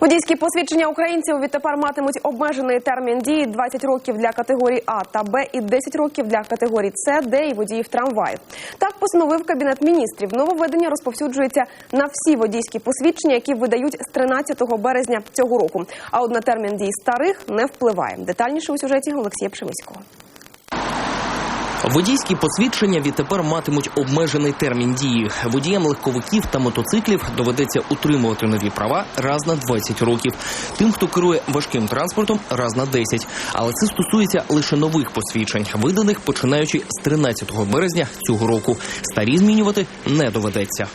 Водійські посвідчення українців відтепер матимуть обмежений термін дії 20 років для категорій А та Б і 10 років для категорій С, Д і водіїв трамваю. Так постановив кабінет міністрів. Нововведення розповсюджується на всі водійські посвідчення, які видають з 13 березня цього року. А от на термін дії старих не впливає. Детальніше у сюжеті Олексія Пшемиського. Водійські посвідчення відтепер матимуть обмежений термін дії. Водіям легковиків та мотоциклів доведеться утримувати нові права раз на 20 років. Тим, хто керує важким транспортом, раз на 10. Але це стосується лише нових посвідчень, виданих починаючи з 13 березня цього року. Старі змінювати не доведеться.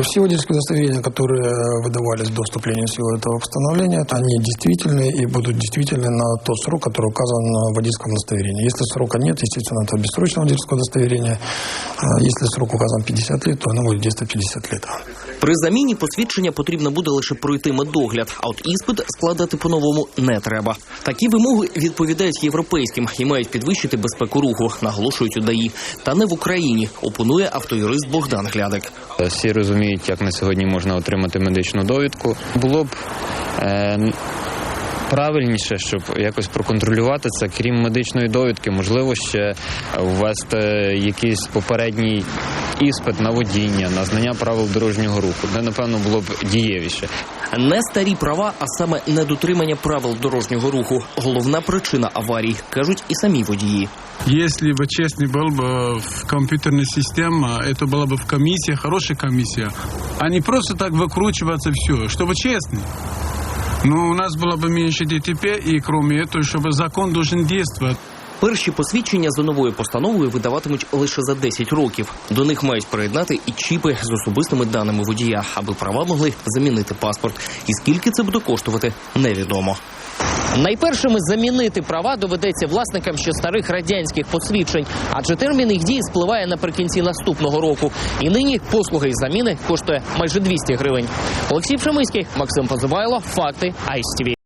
Все водительские удостоверения, которые выдавались до вступления в силу этого постановления, они действительны и будут действительны на тот срок, который указан на водительском удостоверении. Если срока нет, естественно, это бессрочное водительское удостоверение. А Если срок указан 50 лет, то оно будет действовать 50 лет. При заміні посвідчення потрібно буде лише пройти медогляд, а от іспит складати по-новому не треба. Такі вимоги відповідають європейським і мають підвищити безпеку руху, наголошують у ДАІ. Та не в Україні, опонує автоюрист Богдан Глядик. Всі розуміють, як на сьогодні можна отримати медичну довідку. Було б е, правильніше, щоб якось проконтролювати це, крім медичної довідки, можливо, ще ввести якийсь попередній іспит на водіння, на знання правил дорожнього руху, де напевно було б дієвіше. Не старі права, а саме недотримання правил дорожнього руху. Головна причина аварій, кажуть і самі водії. Если бы честный был бы в компьютерной системе, это была бы в комиссии, хорошая комиссия, а не просто так выкручиваться все, чтобы честный. Ну, у нас было бы меньше ДТП, и кроме этого, чтобы закон должен действовать. Перші посвідчення за новою постановою видаватимуть лише за 10 років. До них мають приєднати і чіпи з особистими даними водія, аби права могли замінити паспорт. І скільки це буде коштувати, невідомо. Найпершими замінити права доведеться власникам ще старих радянських посвідчень, адже термін їх дії спливає наприкінці наступного року. І нині послуги із заміни коштує майже 200 гривень. Олексій Пшемиський, Максим Позивайло, факти ICTV.